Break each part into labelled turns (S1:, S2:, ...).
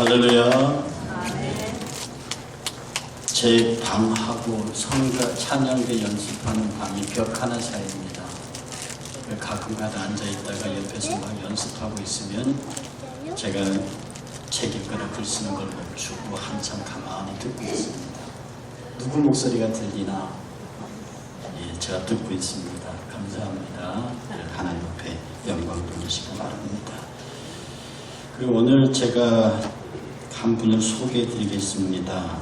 S1: 할렐루야. 제 방하고 성가 찬양대 연습하는 방이 벽 하나 사이입니다. 가끔가다 앉아 있다가 옆에서 막 연습하고 있으면 제가 책 읽거나 글 쓰는 걸 멈추고 한참 가만히 듣고 있습니다. 누구 목소리가 들리나? 예, 제가 듣고 있습니다. 감사합니다. 하나님 앞에 영광 돌리시기 바랍니다. 그리고 오늘 제가 한 분을 소개해 드리겠습니다.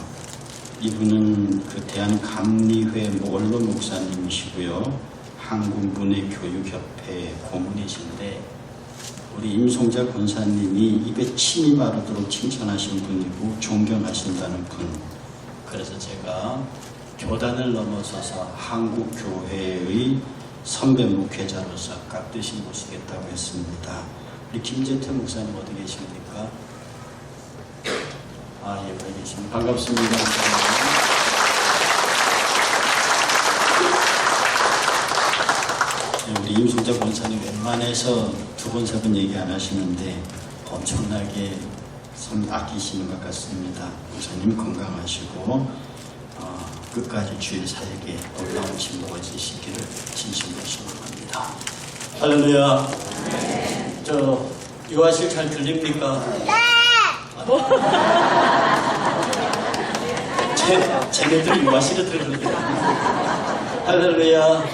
S1: 이분은 그 대한감리회 원로 목사님이시고요. 한국문예교육협회 고문이신데 우리 임송자 권사님이 입에 침이 마르도록 칭찬하신 분이고 존경하신다는 분. 그래서 제가 교단을 넘어서서 한국교회의 선배 목회자로서 깍듯이 모시겠다고 했습니다. 우리 김재태 목사님 어디 계십니까? 아, 예, 계십니다. 반갑습니다. 네, 우리 임송자 권사님 웬만해서 두 번, 세 번 얘기 안 하시는데 엄청나게 선 아끼시는 것 같습니다. 목사님 건강하시고 어, 끝까지 주의 사역에 놀라운 진보가 지시기를 진심으로 소원합니다. 할렐루야. 저 요하실 잘 들립니까? 제, 쟤네들이 요하실에 들으니까? 할렐루야.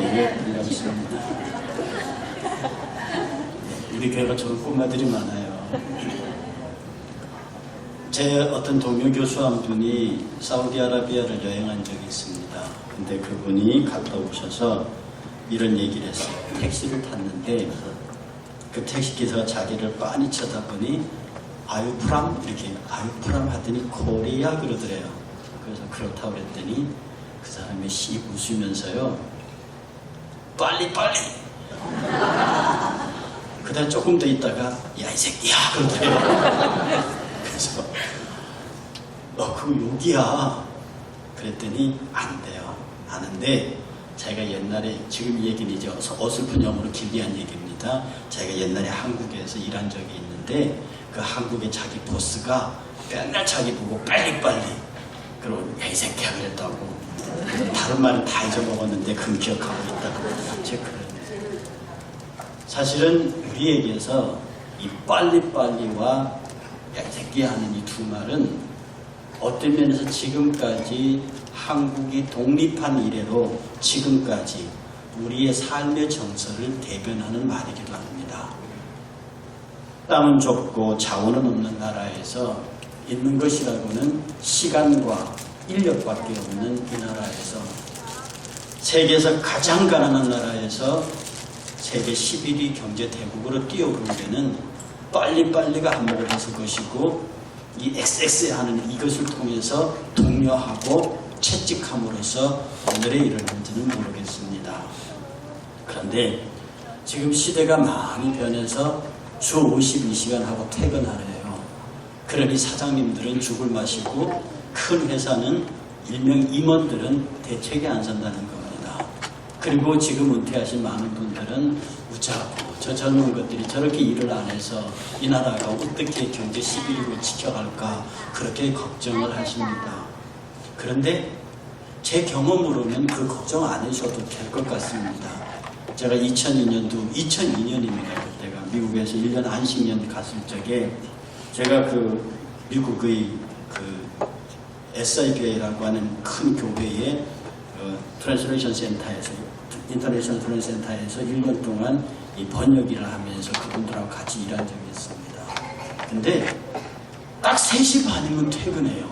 S1: 예, 반갑습니다. 우리 교회가 좋은 꼬마들이 많아요. 제 어떤 동료 교수 한 분이 사우디아라비아를 여행한 적이 있습니다. 근데 그분이 갔다 오셔서 이런 얘기를 했어요. 택시를 탔는데 그 택시 기사가 자기를 빤히 쳐다보니 아유프람 이렇게 아유프람 하더니 코리아 그러더래요. 그래서 그렇다고 그랬더니 그 사람이 씩 웃으면서요. 빨리 빨리. 그다음 조금 더 있다가 야 이 새끼야 그러더래요. 그래서 너 그거 욕이야. 그랬더니 안 돼요. 아는데 자기가 옛날에 지금 이 얘기는 이제 어설픈 영어로 길리한 얘기입니다. 자기가 옛날에 한국에서 일한 적이 있는 데 그 한국의 자기 보스가 맨날 자기 보고 빨리빨리 그러고 야이 새끼야 그랬다고 다른 말은 다 잊어먹었는데 그건 기억하고 있다고 그랬는데 사실은 우리에게서 이 빨리빨리와 야이 새끼야 하는 이 두 말은 어떤 면에서 지금까지 한국이 독립한 이래로 지금까지 우리의 삶의 정서를 대변하는 말이기도 합니다. 땅은 좁고 자원은 없는 나라에서 있는 것이라고는 시간과 인력밖에 없는 이 나라에서 세계에서 가장 가난한 나라에서 세계 11위 경제 대국으로 뛰어오른 데는 빨리빨리가 한몫을 했을 것이고 이 XX 하는 이것을 통해서 독려하고 채찍함으로써 오늘에 이르는지는 모르겠습니다. 그런데 지금 시대가 많이 변해서 주 52시간 하고 퇴근하래요. 그러니 사장님들은 죽을 마시고 큰 회사는 일명 임원들은 대책에 안 선다는 겁니다. 그리고 지금 은퇴하신 많은 분들은 우짜고 저 젊은 것들이 저렇게 일을 안 해서 이 나라가 어떻게 경제 11위를 지켜갈까 그렇게 걱정을 하십니다. 그런데 제 경험으로는 그 걱정 안 하셔도 될 것 같습니다. 제가 2002년도, 2002년입니다. 미국에서 1년 안식년 갔을 적에 제가 그 미국의 그 SIBA라고 하는 큰 교회의 어, 트랜스레이션 센터에서 인터내셔널 트랜스 센터에서 1년 동안 이 번역 일을 하면서 그분들하고 같이 일한 적이 있습니다. 근데 딱 3시 반이면 퇴근해요.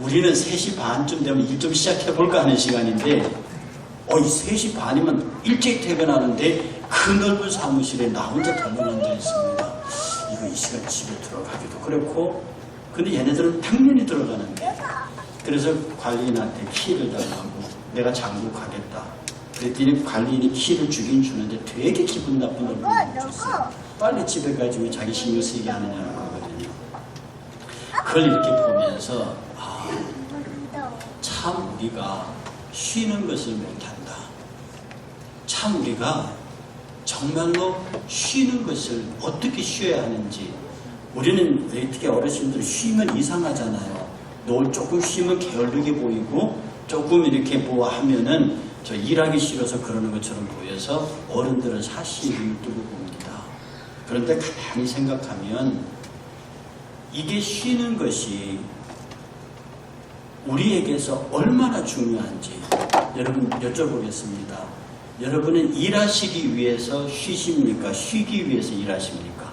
S1: 우리는 3시 반쯤 되면 일 좀 시작해볼까 하는 시간인데, 어, 이 3시 반이면 일찍 퇴근하는데 그 넓은 사무실에 나 혼자 덜렁 앉아 있습니다. 이거 이 시간 집에 들어가기도 그렇고, 근데 얘네들은 당연히 들어가는 데, 그래서 관리인한테 키를 달라고 내가 장구 가겠다. 그랬더니 관리인이 키를 주긴 주는데 되게 기분 나쁜 얼굴을 줬어요. 빨리 집에 가지 왜 자기 신경 쓰이게 하느냐는 거거든요. 그걸 이렇게 보면서 아, 참 우리가 쉬는 것을 못한다. 참 우리가 정말로 쉬는 것을 어떻게 쉬어야 하는지 우리는 특히 어르신들 쉬면 이상하잖아요. 노을 조금 쉬면 게을르게 보이고 조금 이렇게 뭐 하면은 저 일하기 싫어서 그러는 것처럼 보여서 어른들은 사실 눈 뜨고 봅니다. 그런데 가만히 생각하면 이게 쉬는 것이 우리에게서 얼마나 중요한지 여러분 여쭤보겠습니다. 여러분은 일하시기 위해서 쉬십니까? 쉬기 위해서 일하십니까?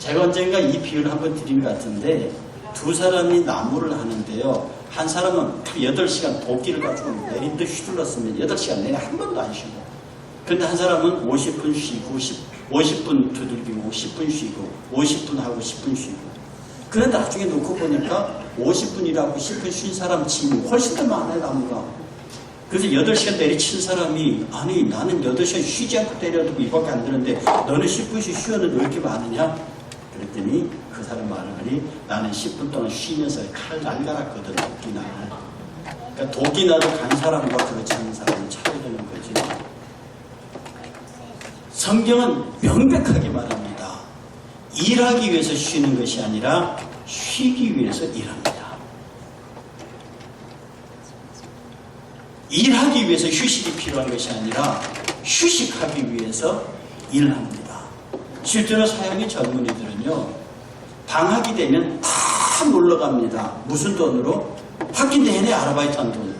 S1: 제가 언젠가 이 비유를 한번 드린 것 같은데 두 사람이 나무를 하는데요. 한 사람은 8시간 도끼를 가지고 내린 듯 휘둘렀으면 8시간 내내 한 번도 안 쉬고 근데 한 사람은 50분 쉬고 10, 50분 두들기고 10분 쉬고 50분 하고 10분 쉬고 그런데 나중에 놓고 보니까 50분 일하고 10분 쉰 사람 짐이 훨씬 더 많아요 나무가. 그래서 8시간 내리친 사람이 아니 나는 8시간 쉬지 않고 때려도 이밖에 안 되는데 너는 10분씩 쉬었는데 왜 이렇게 많으냐? 그랬더니 그 사람 말을 하니 나는 10분 동안 쉬면서 칼 날갈았거든 도끼나. 그러니까 독이 나도 간 사람과 그렇지 않은 사람은 차이 되는 거지. 성경은 명백하게 말합니다. 일하기 위해서 쉬는 것이 아니라 쉬기 위해서 일합니다 일하기 위해서 휴식이 필요한 것이 아니라 휴식하기 위해서 일합니다. 실제로 사형의 젊은이들은요, 방학이 되면 다 놀러 갑니다. 무슨 돈으로? 학기 내내 아르바이트 한 돈으로.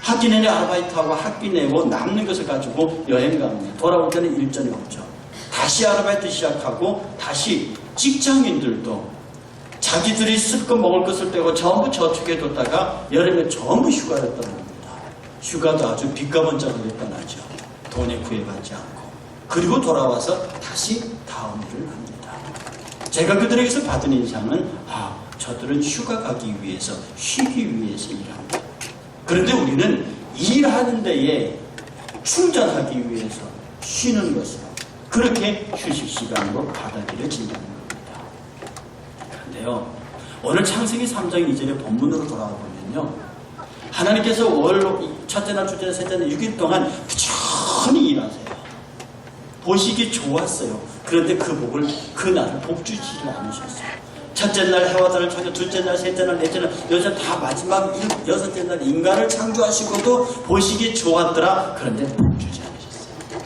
S1: 학기 내내 아르바이트하고 학비 내고 남는 것을 가지고 여행 갑니다. 돌아올 때는 일전이 없죠. 다시 아르바이트 시작하고 다시 직장인들도 자기들이 쓸 것 먹을 것을 빼고 전부 저축해 뒀다가 여름에 전부 휴가를 떠납니다. 휴가도 아주 빚가번 작업에 떠나죠. 돈에 구애받지 않고. 그리고 돌아와서 다시 다음 일을 합니다. 제가 그들에게서 받은 인상은 아, 저들은 휴가 가기 위해서 쉬기 위해서 일합니다. 그런데 우리는 일하는 데에 충전하기 위해서 쉬는 것으로 그렇게 휴식 시간으로 받아들여진다는 그런데요, 오늘 창세기 3장 2절의 본문으로 돌아와 보면요, 하나님께서 월 첫째 날, 둘째 날, 셋째 날 6일 동안 부지런히 일하세요. 보시기 좋았어요. 그런데 그 복을 그 날을 복주지를 않으셨어요. 첫째 날 해와 달을 창조, 둘째 날, 셋째 날, 넷째 날, 여섯 다 마지막 일, 여섯째 날 인간을 창조하시고도 보시기 좋았더라. 그런데 복주지 않으셨어요.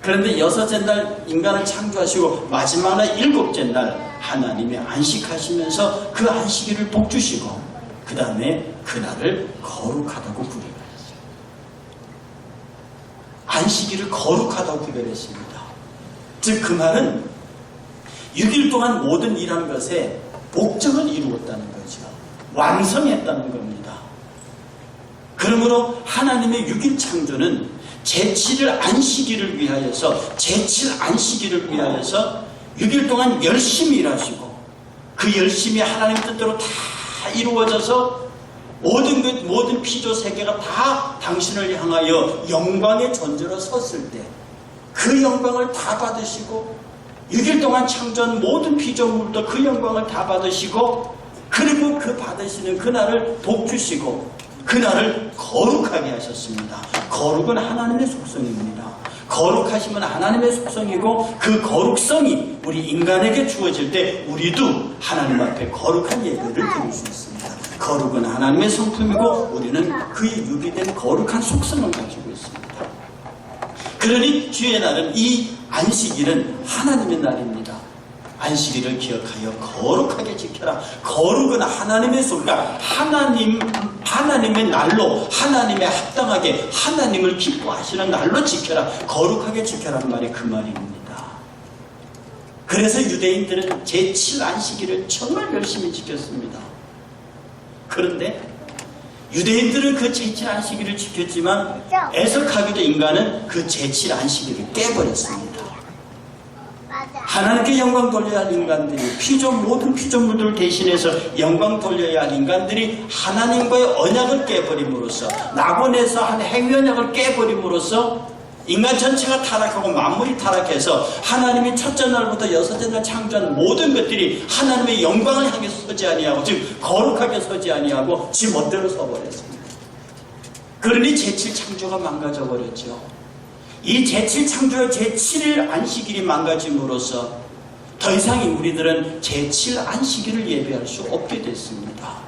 S1: 그런데 여섯째 날 인간을 창조하시고 마지막 날 일곱째 날 하나님이 안식하시면서 그 안식일을 복주시고 그 다음에 그날을 거룩하다고 구별했어요. 안식일을 거룩하다고 구별했습니다. 즉 그 말은 6일 동안 모든 일한 것에 목적을 이루었다는 거죠. 완성했다는 겁니다. 그러므로 하나님의 6일 창조는 제7일 안식일을 위하여서 제7 안식일을 위하여서 6일 동안 열심히 일하시고 그 열심히 하나님 뜻대로 다 이루어져서 모든 것, 모든 피조 세계가 다 당신을 향하여 영광의 존재로 섰을 때 그 영광을 다 받으시고 6일 동안 창조한 모든 피조물도 그 영광을 다 받으시고 그리고 그 받으시는 그날을 복주시고 그날을 거룩하게 하셨습니다. 거룩은 하나님의 속성입니다. 거룩하시면 하나님의 속성이고 그 거룩성이 우리 인간에게 주어질 때 우리도 하나님 앞에 거룩한 예배를 드릴 수 있습니다. 거룩은 하나님의 성품이고 우리는 그의 유비된 거룩한 속성을 가지고 있습니다. 그러니 주의 날은 이 안식일은 하나님의 날입니다. 안식일을 기억하여 거룩하게 지켜라. 거룩은 하나님의 소리가 하나님 하나님의 날로 하나님의 합당하게 하나님을 기뻐하시는 날로 지켜라. 거룩하게 지켜라는 말이 그 말입니다. 그래서 유대인들은 제7 안식일을 정말 열심히 지켰습니다. 그런데 유대인들은 그 제7 안식일을 지켰지만 애석하게도 인간은 그 제7 안식일을 깨버렸습니다. 하나님께 영광 돌려야 할 인간들이 피조 모든 피조물들을 대신해서 영광 돌려야 할 인간들이 하나님과의 언약을 깨버림으로써 낙원에서 한 행위언약을 깨버림으로써 인간 전체가 타락하고 만물이 타락해서 하나님이 첫째 날부터 여섯째 날 창조한 모든 것들이 하나님의 영광을 향해 서지 아니하고 즉 거룩하게 서지 아니하고 지 멋대로 서버렸습니다. 그러니 제7 창조가 망가져 버렸죠. 이 제7 창조의 제7일 안식일이 망가짐으로써 더 이상 우리들은 제7 안식일을 예배할 수 없게 됐습니다.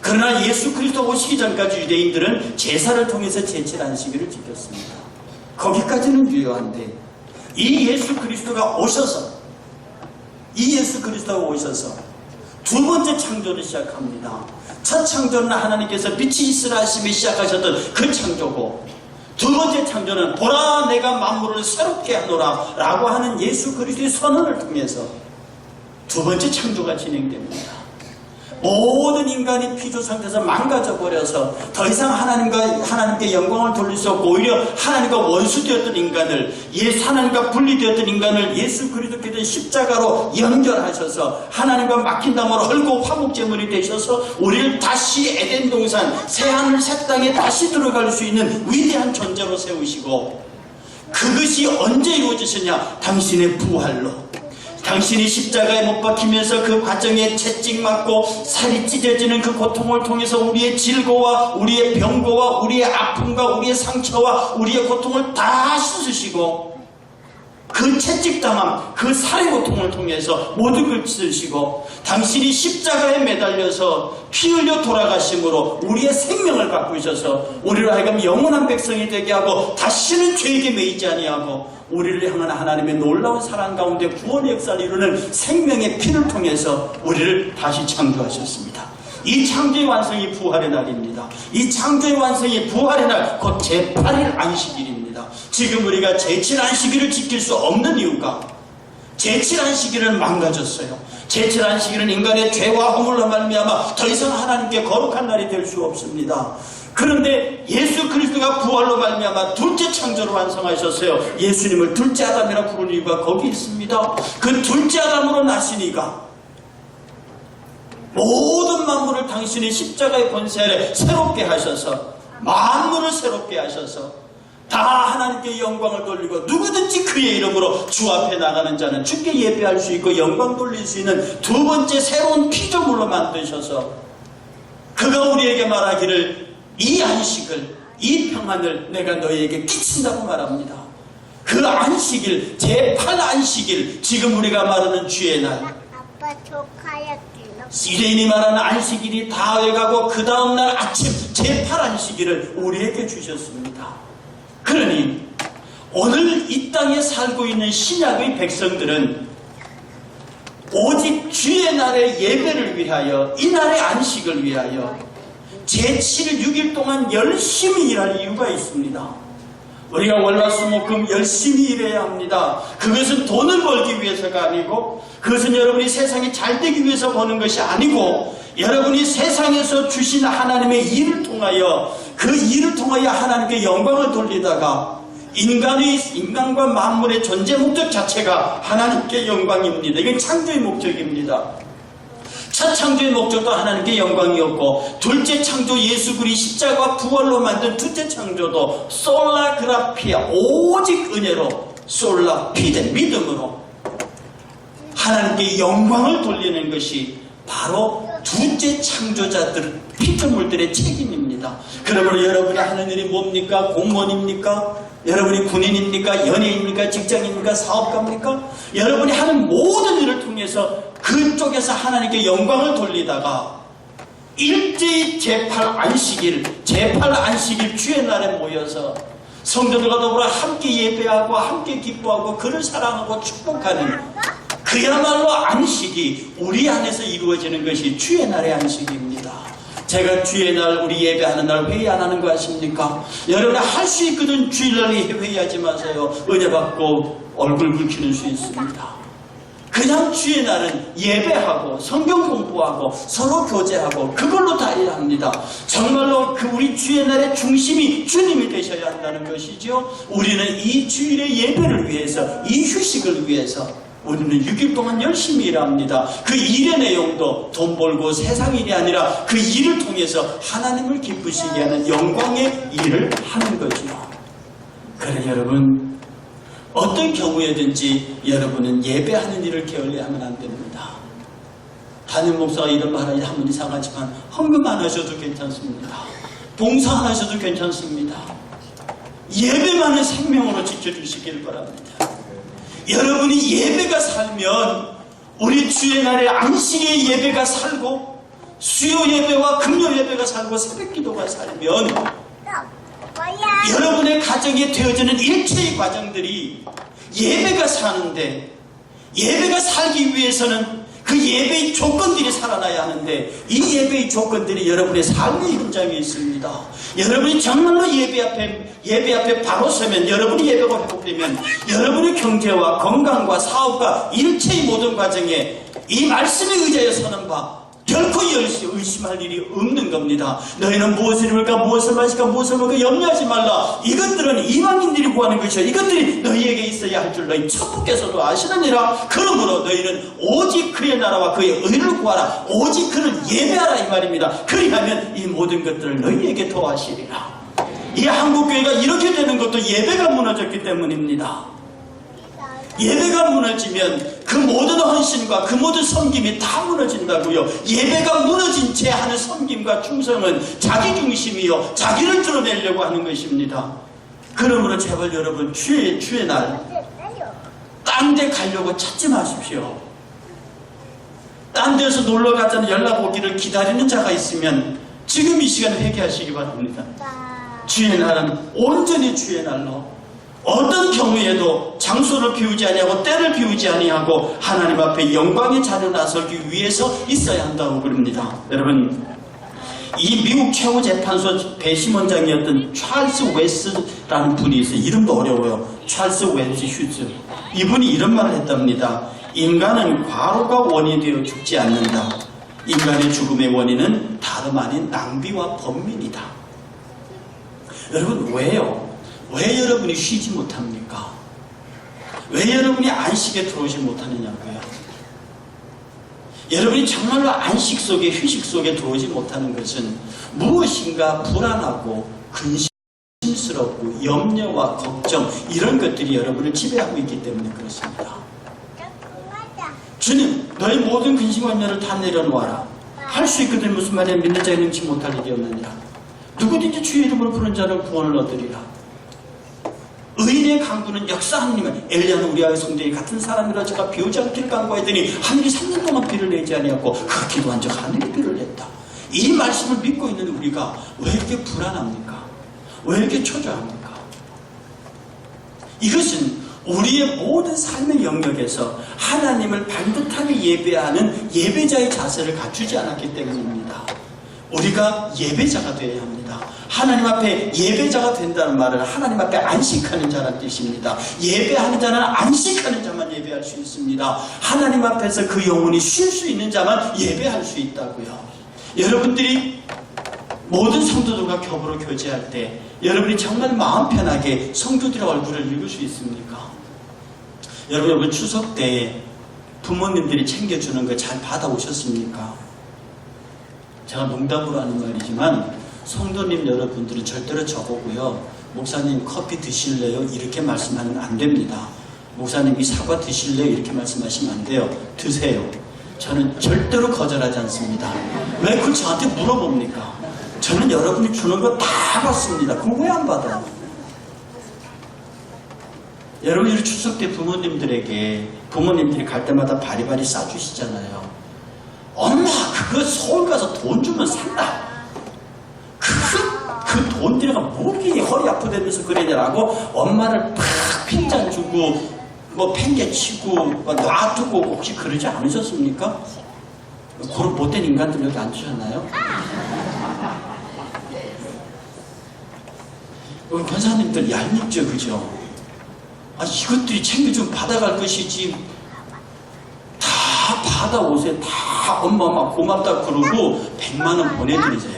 S1: 그러나 예수 그리스도 오시기 전까지 유대인들은 제사를 통해서 제7 안식일을 지켰습니다. 거기까지는 유효한데 이 예수 그리스도가 오셔서 이 예수 그리스도가 오셔서 두 번째 창조를 시작합니다. 첫 창조는 하나님께서 빛이 있으라 하심에 시작하셨던 그 창조고 두 번째 창조는 보라 내가 만물을 새롭게 하노라 라고 하는 예수 그리스도의 선언을 통해서 두 번째 창조가 진행됩니다. 모든 인간이 피조 상태에서 망가져 버려서 더 이상 하나님과 하나님께 영광을 돌릴 수 없고 오히려 하나님과 원수되었던 인간을 예 하나님과 분리되었던 인간을 예수 그리스도께서 십자가로 연결하셔서 하나님과 막힌 담으로 헐고 화목 제물이 되셔서 우리를 다시 에덴 동산 새 하늘 새 땅에 다시 들어갈 수 있는 위대한 존재로 세우시고 그것이 언제 이루어지셨냐? 당신의 부활로 당신이 십자가에 못 박히면서 그 과정에 채찍 맞고 살이 찢어지는 그 고통을 통해서 우리의 질고와 우리의 병고와 우리의 아픔과 우리의 상처와 우리의 고통을 다 씻으시고 그 채찍당함, 그 살의 고통을 통해서 걸 찢으시고 당신이 십자가에 매달려서 피 흘려 돌아가심으로 우리의 생명을 바꾸셔서 우리를 하여금 영원한 백성이 되게 하고 다시는 죄에게 매이지 아니하고 우리를 향한 하나님의 놀라운 사랑 가운데 구원의 역사를 이루는 생명의 피를 통해서 우리를 다시 창조하셨습니다. 이 창조의 완성이 부활의 날입니다. 이 창조의 완성이 부활의 날, 곧 제8일 안식일입니다. 지금 우리가 제7 안식일을 지킬 수 없는 이유가 제7 안식일은 망가졌어요. 제7 안식일은 인간의 죄와 허물로 말미암아 더 이상 하나님께 거룩한 날이 될 수 없습니다. 그런데 예수 그리스도가 부활로 말미암아 둘째 창조를 완성하셨어요. 예수님을 둘째 아담이라 부르는 이유가 거기 있습니다. 그 둘째 아담으로 나시니가 모든 만물을 당신의 십자가의 권세 아래 새롭게 하셔서 만물을 새롭게 하셔서 다 하나님께 영광을 돌리고 누구든지 그의 이름으로 주 앞에 나가는 자는 주께 예배할 수 있고 영광 돌릴 수 있는 두 번째 새로운 피조물로 만드셔서 그가 우리에게 말하기를 이 안식을 이 평안을 내가 너희에게 끼친다고 말합니다. 그 안식일 제8 안식일 지금 우리가 말하는 주의 날
S2: 아빠.
S1: 시레인이 말하는 안식일이 다 해가고 그 다음날 아침 제8 안식일을 우리에게 주셨습니다. 그러니 오늘 이 땅에 살고 있는 신약의 백성들은 오직 주의 날의 예배를 위하여 이 날의 안식을 위하여 제7일 6일 동안 열심히 일할 이유가 있습니다. 우리가 월화수목금 열심히 일해야 합니다. 그것은 돈을 벌기 위해서가 아니고 그것은 여러분이 세상이 잘 되기 위해서 버는 것이 아니고 여러분이 세상에서 주신 하나님의 일을 통하여 그 일을 통하여 하나님께 영광을 돌리다가 인간의 인간과 만물의 존재 목적 자체가 하나님께 영광입니다. 이건 창조의 목적입니다. 첫 창조의 목적도 하나님께 영광이었고 둘째 창조 예수 그리 십자가 부활로 만든 둘째 창조도 솔라 그라피아 오직 은혜로 솔라 피데 믿음으로 하나님께 영광을 돌리는 것이 바로 둘째 창조자들 피조물들의 책임입니다. 그러므로 여러분이 하는 일이 뭡니까? 공무원입니까? 여러분이 군인입니까? 연예인입니까? 직장인입니까? 사업가입니까? 여러분이 하는 모든 일을 통해서 그쪽에서 하나님께 영광을 돌리다가 일제히 제8 안식일, 제8 안식일 주의 날에 모여서 성도들과 더불어 함께 예배하고 함께 기뻐하고 그를 사랑하고 축복하는 그야말로 안식이 우리 안에서 이루어지는 것이 주의 날의 안식입니다. 제가 주의 날 우리 예배하는 날 회의 안 하는 거 아십니까? 여러분이 할수 있거든 주일날에 회의하지 마세요. 은혜 받고 얼굴 붉히는 수 있습니다. 그냥 주의 날은 예배하고 성경 공부하고 서로 교제하고 그걸로 다 일합니다. 정말로 그 우리 주의 날의 중심이 주님이 되셔야 한다는 것이죠. 우리는 이 주일의 예배를 위해서 이 휴식을 위해서 우리는 6일 동안 열심히 일합니다. 그 일의 내용도 돈 벌고 세상 일이 아니라 그 일을 통해서 하나님을 기쁘시게 하는 영광의 일을 하는 거죠. 그래 여러분 어떤 경우에든지 여러분은 예배하는 일을 게을리하면 안 됩니다. 담임 목사가 이런 말을 하면 이상하지만 헌금 안 하셔도 괜찮습니다. 봉사 안 하셔도 괜찮습니다. 예배만을 생명으로 지켜주시길 바랍니다. 여러분이 예배가 살면 우리 주의 날에 안식의 예배가 살고 수요 예배와 금요 예배가 살고 새벽 기도가 살면? 여러분의 가정에 되어지는 일체의 과정들이 예배가 사는데 예배가 살기 위해서는 그 예배의 조건들이 살아나야 하는데 이 예배의 조건들이 여러분의 삶의 현장에 있습니다. 여러분이 정말로 예배 앞에 예배 앞에 바로 서면 여러분이 예배가 회복되면 여러분의 경제와 건강과 사업과 일체의 모든 과정에 이 말씀에 의지하여 서는 바 결코 의심할 일이 없는 겁니다. 너희는 무엇을 입을까, 무엇을 마실까, 무엇을 먹을까 염려하지 말라. 이것들은 이방인들이 구하는 것이요. 이것들이 너희에게 있어야 할 줄 너희 천부께서도 아시느니라. 그러므로 너희는 오직 그의 나라와 그의 의를 구하라. 오직 그를 예배하라 이 말입니다. 그리하면 이 모든 것들을 너희에게 더하시리라. 이 한국교회가 이렇게 되는 것도 예배가 무너졌기 때문입니다. 예배가 무너지면 그 모든 헌신과 그 모든 섬김이 다 무너진다고요. 예배가 무너진 채 하는 섬김과 충성은 자기 중심이요. 자기를 드러내려고 하는 것입니다. 그러므로 제발 여러분 주의 주의 날 딴 데 가려고 찾지 마십시오. 딴 데서 놀러 가자는 연락 오기를 기다리는 자가 있으면 지금 이 시간에 회개하시기 바랍니다. 주의 날은 온전히 주의 날로 어떤 경우에도 장소를 비우지 아니하고 때를 비우지 아니하고 하나님 앞에 영광의 자리에 나서기 위해서 있어야 한다고 그럽니다. 여러분 이 미국 최고 재판소 배심원장이었던 찰스 웨스라는 분이 있어요. 이름도 어려워요. 찰스 웨스 휴즈. 이분이 이런 말을 했답니다. 인간은 과로가 원이 되어 죽지 않는다. 인간의 죽음의 원인은 다름 아닌 낭비와 번민이다. 여러분 왜요? 왜 여러분이 쉬지 못합니까? 왜 여러분이 안식에 들어오지 못하느냐고요? 여러분이 정말로 안식 속에 휴식 속에 들어오지 못하는 것은 무엇인가 불안하고 근심스럽고 염려와 걱정 이런 것들이 여러분을 지배하고 있기 때문에 그렇습니다. 주님, 너희 모든 근심과 염려를 다 내려놓아라. 할 수 있거든 무슨 말이야 믿는 자에 능치 못할 일이 없느니라. 누구든지 주의 이름으로 부른 자는 구원을 얻으리라. 의인의 강구는 역사 하나님은 엘리야는 우리와의 성대에 같은 사람이라 제가 비오지 않기를 간구하더니 하늘이 3년 동안 비를 내지 아니하고 그 기도한 적 하늘이 비를 냈다. 이 말씀을 믿고 있는 우리가 왜 이렇게 불안합니까? 왜 이렇게 초조합니까? 이것은 우리의 모든 삶의 영역에서 하나님을 반듯하게 예배하는 예배자의 자세를 갖추지 않았기 때문입니다. 우리가 예배자가 되어야 합니다. 하나님 앞에 예배자가 된다는 말은 하나님 앞에 안식하는 자란 뜻입니다. 예배하는 자는 안식하는 자만 예배할 수 있습니다. 하나님 앞에서 그 영혼이 쉴 수 있는 자만 예배할 수 있다고요. 여러분들이 모든 성도들과 겹으로 교제할 때 여러분이 정말 마음 편하게 성도들의 얼굴을 읽을 수 있습니까? 여러분, 여러분 추석 때 부모님들이 챙겨주는 거 잘 받아오셨습니까? 제가 농담으로 하는 말이지만 성도님 여러분들은 절대로 저보고요. 목사님 커피 드실래요? 이렇게 말씀하면 안 됩니다. 목사님이 사과 드실래요? 이렇게 말씀하시면 안 돼요. 드세요. 저는 절대로 거절하지 않습니다. 왜 그걸 저한테 물어봅니까? 저는 여러분이 주는 거 다 받습니다. 그걸 왜안 받아요? 여러분이 추석 때 부모님들에게 부모님들이 갈 때마다 바리바리 싸주시잖아요. 엄마 그거 서울 가서 돈 주면 산다. 들여가 뭐게 허리 아프다면서 그러냐라고 엄마를 팍 핀잔 주고 뭐 팽개치고 뭐 놔두고 혹시 그러지 않으셨습니까? 그런 못된 인간들 여기 앉으셨나요? 우리 권사님들 얄밉죠 그죠? 아 이것들이 챙겨 좀 받아갈 것이지 다 받아오세요. 다 엄마 막 고맙다 그러고 100만 원 보내드리세요.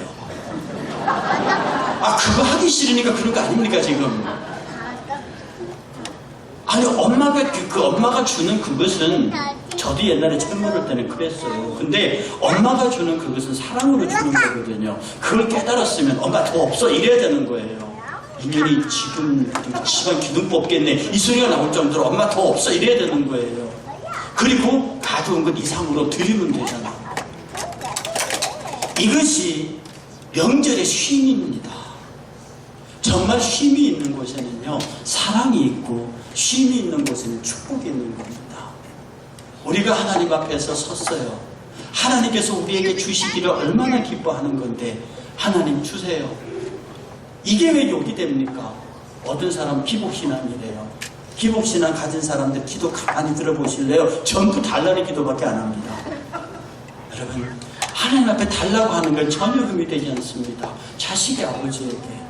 S1: 아 그거 하기 싫으니까 그런 거 아닙니까 지금? 아니 엄마가 그, 그 엄마가 주는 그것은 저도 옛날에 젊을 때는 그랬어요. 근데 엄마가 주는 그것은 사랑으로 주는 거거든요. 그걸 깨달았으면 엄마 더 없어 이래야 되는 거예요. 인연이 지금 시간 기둥 뽑겠네 이 소리가 나올 정도로 엄마 더 없어 이래야 되는 거예요. 그리고 가져온 것 이상으로 드리면 되잖아. 이것이 명절의 쉼입니다. 정말 쉼이 있는 곳에는요, 사랑이 있고, 쉼이 있는 곳에는 축복이 있는 겁니다. 우리가 하나님 앞에서 섰어요. 하나님께서 우리에게 주시기를 얼마나 기뻐하는 건데, 하나님 주세요. 이게 왜 욕이 됩니까? 어떤 사람 기복신앙이래요. 기복신앙 가진 사람들 기도 가만히 들어보실래요? 전부 달라는 기도밖에 안 합니다. 여러분, 하나님 앞에 달라고 하는 건 전혀 의미 되지 않습니다. 자식의 아버지에게.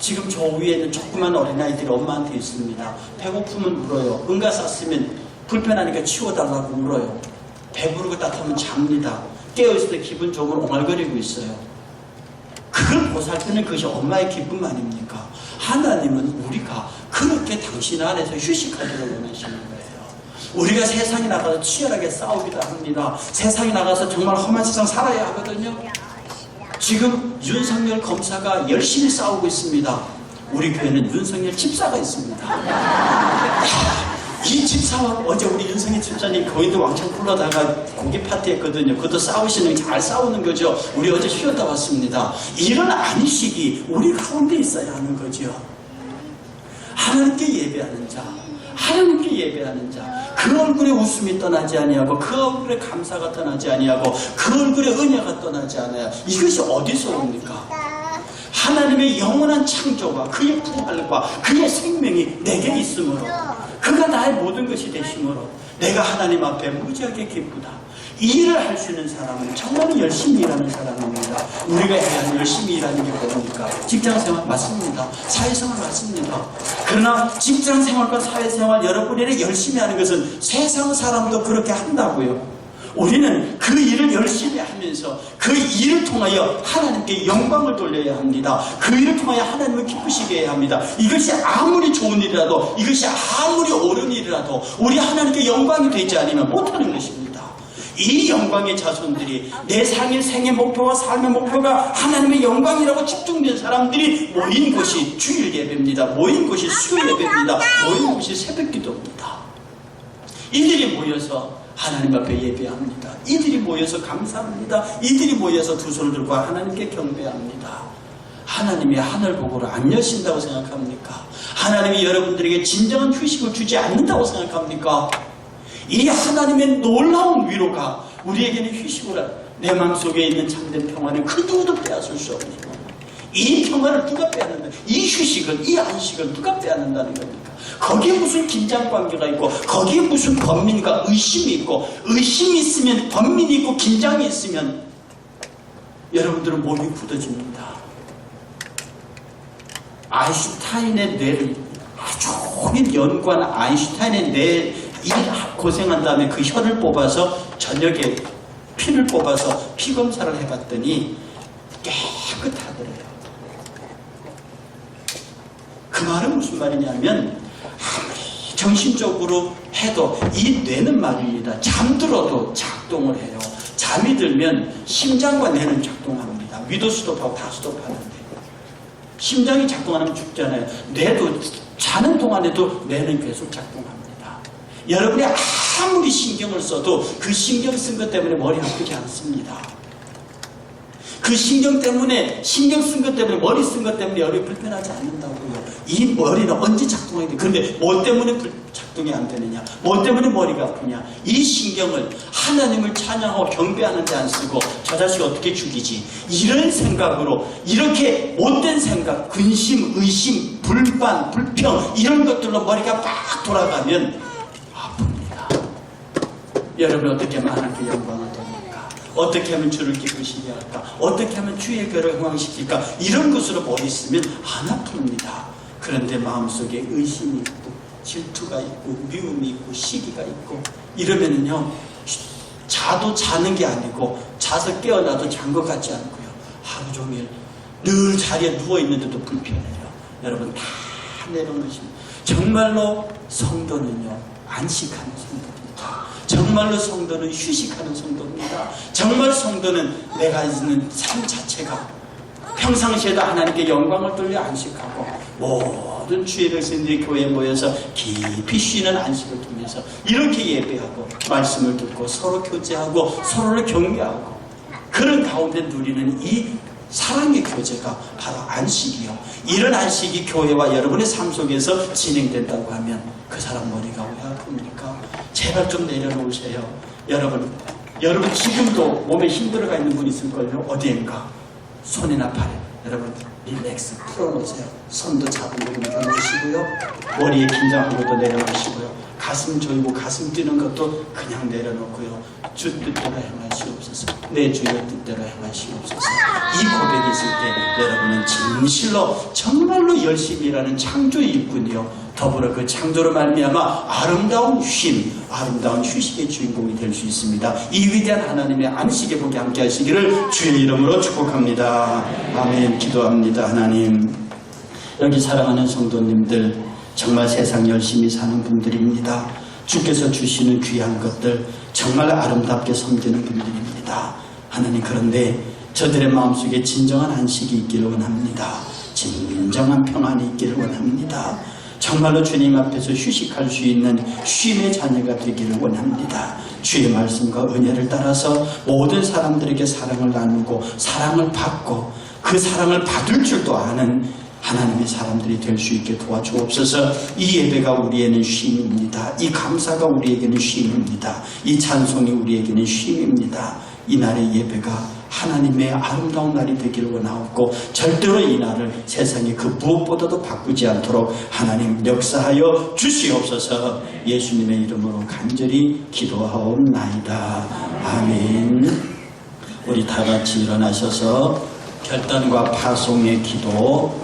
S1: 지금 저 위에는 조그만 어린아이들이 엄마한테 있습니다. 배고프면 울어요. 응가 쌌으면 불편하니까 치워달라고 울어요. 배부르고 따뜻하면 잡니다. 깨어있을 때 기분 좋으면 옹알거리고 있어요. 그걸 보살피는 것이 엄마의 기쁨 아닙니까? 하나님은 우리가 그렇게 당신 안에서 휴식하기를 원하시는 거예요. 우리가 세상에 나가서 치열하게 싸우기도 합니다. 세상에 나가서 정말 험한 세상 살아야 하거든요. 지금 윤석열 검사가 열심히 싸우고 있습니다. 우리 교회는 윤석열 집사가 있습니다. 이 집사와 어제 우리 윤석열 집사님 거의도 왕창 불러다가 고기 파티 했거든요. 그것도 싸우시는 게잘 싸우는 거죠. 우리 어제 쉬었다 왔습니다. 이런 안식이 우리 가운데 있어야 하는 거죠. 하나님께 예배하는 자, 하나님께 예배하는 자, 그 얼굴에 웃음이 떠나지 아니하고 그 얼굴에 감사가 떠나지 아니하고 그 얼굴에 은혜가 떠나지 않아요. 이것이 어디서 옵니까? 하나님의 영원한 창조가 그의 부활과 그의 생명이 내게 있으므로 그가 나의 모든 것이 되심으로 내가 하나님 앞에 무지하게 기쁘다. 이 일을 할 수 있는 사람은 정말 열심히 일하는 사람입니다. 우리가 해야 할 열심히 일하는 게 뭡니까? 직장생활 맞습니다. 사회생활 맞습니다. 그러나 직장생활과 사회생활 여러분이 열심히 하는 것은 세상 사람도 그렇게 한다고요. 우리는 그 일을 열심히 하면서 그 일을 통하여 하나님께 영광을 돌려야 합니다. 그 일을 통하여 하나님을 기쁘시게 해야 합니다. 이것이 아무리 좋은 일이라도 이것이 아무리 옳은 일이라도 우리 하나님께 영광이 되지 않으면 못하는 것입니다. 이 영광의 자손들이 내 상의 생의 목표와 삶의 목표가 하나님의 영광이라고 집중된 사람들이 모인 곳이 주일 예배입니다. 모인 곳이 수요 예배입니다. 모인 곳이 새벽 기도입니다. 이들이 모여서 하나님 앞에 예배합니다. 이들이 모여서 감사합니다. 이들이 모여서 두 손을 들고 하나님께 경배합니다. 하나님이 하늘 보고를 안 여신다고 생각합니까? 하나님이 여러분들에게 진정한 휴식을 주지 않는다고 생각합니까? 이 하나님의 놀라운 위로가 우리에게는 휴식을 내 마음속에 있는 참된 평화는 그 누구도 빼앗을 수 없는. 이 평화를 누가 빼앗는다? 이 휴식을, 이 안식을 누가 빼앗는다는 겁니까? 거기에 무슨 긴장 관계가 있고, 거기에 무슨 번민과 의심이 있고, 의심이 있으면, 번민이 있고, 긴장이 있으면, 여러분들은 몸이 굳어집니다. 아인슈타인의 뇌를 종일 연구한 아인슈타인의 뇌, 이 고생한 다음에 그 혀를 뽑아서 저녁에 피를 뽑아서 피 검사를 해봤더니 깨끗하더래요. 그 말은 무슨 말이냐면 아무리 정신적으로 해도 이 뇌는 말입니다. 잠들어도 작동을 해요. 잠이 들면 심장과 뇌는 작동합니다. 위도 수도하고 다 수도하는데 심장이 작동 안 하면 죽잖아요. 뇌도 자는 동안에도 뇌는 계속 작동합니다. 여러분이 아무리 신경을 써도 그 신경 쓴 것 때문에 머리 아프지 않습니다. 그 신경 때문에 신경 쓴 것 때문에 머리 쓴 것 때문에 열이 불편하지 않는다고요. 이 머리는 언제 작동해야 돼? 그런데 뭐 때문에 불- 작동이 안 되느냐? 뭐 때문에 머리가 아프냐? 이 신경을 하나님을 찬양하고 경배하는 데 안 쓰고 저 자식 어떻게 죽이지? 이런 생각으로 이렇게 못된 생각, 근심, 의심, 불만, 불평 이런 것들로 머리가 막 돌아가면. 여러분 어떻게 하면 하나님께 영광을 돌릴까? 어떻게 하면 주를 기쁘시게 할까? 어떻게 하면 주의 결을 흥왕시킬까? 이런 것으로 머리 쓰면 안 아픕니다. 그런데 마음속에 의심이 있고 질투가 있고 미움이 있고 시기가 있고 이러면은요 자도 자는 게 아니고 자서 깨어나도 잔 것 같지 않고요 하루 종일 늘 자리에 누워 있는데도 불편해요. 여러분 다 내려놓으시면 정말로 성도는요 안식하는 성도입니다. 정말로 성도는 휴식하는 성도입니다. 정말 성도는 내가 있는 삶 자체가 평상시에도 하나님께 영광을 돌려 안식하고 모든 주의 백성들이 교회에 모여서 깊이 쉬는 안식을 통해서 이렇게 예배하고 말씀을 듣고 서로 교제하고 서로를 격려하고 그런 가운데 누리는 이 사랑의 교제가 바로 안식이요. 이런 안식이 교회와 여러분의 삶 속에서 진행된다고 하면 그 사람 머리가 왜 아픕니까? 제발 좀 내려놓으세요. 여러분, 여러분 지금도 몸에 힘들어가 있는 분 있을걸요? 어디엔가? 손이나 팔에. 여러분, 릴렉스 풀어놓으세요. 손도 잡은 거 내려놓으시고요. 머리에 긴장한 것도 내려놓으시고요. 가슴 조이고 가슴 뛰는 것도 그냥 내려놓고요. 주 뜻대로 행하시옵소서. 내 주의 뜻대로 행하시옵소서. 이 고백이 있을 때 여러분은 진실로 정말로 열심히 일하는 창조의 일꾼이요. 더불어 그 창조로 말미암아 아름다운 쉼, 아름다운 휴식의 주인공이 될 수 있습니다. 이 위대한 하나님의 안식의 복이 함께 하시기를 주의 이름으로 축복합니다. 아멘. 기도합니다. 하나님. 여기 사랑하는 성도님들 정말 세상 열심히 사는 분들입니다. 주께서 주시는 귀한 것들 정말 아름답게 섬기는 분들입니다. 하나님 그런데 저들의 마음속에 진정한 안식이 있기를 원합니다. 진정한 평안이 있기를 원합니다. 정말로 주님 앞에서 휴식할 수 있는 쉼의 자녀가 되기를 원합니다. 주의 말씀과 은혜를 따라서 모든 사람들에게 사랑을 나누고 사랑을 받고 그 사랑을 받을 줄도 아는 하나님의 사람들이 될 수 있게 도와주옵소서 이 예배가 우리에는 쉼입니다. 이 감사가 우리에게는 쉼입니다. 이 찬송이 우리에게는 쉼입니다. 이 날의 예배가 하나님의 아름다운 날이 되기를 원하옵고 절대로 이 날을 세상에 그 무엇보다도 바꾸지 않도록 하나님 역사하여 주시옵소서 예수님의 이름으로 간절히 기도하옵나이다. 아멘. 우리 다 같이 일어나셔서 결단과 파송의 기도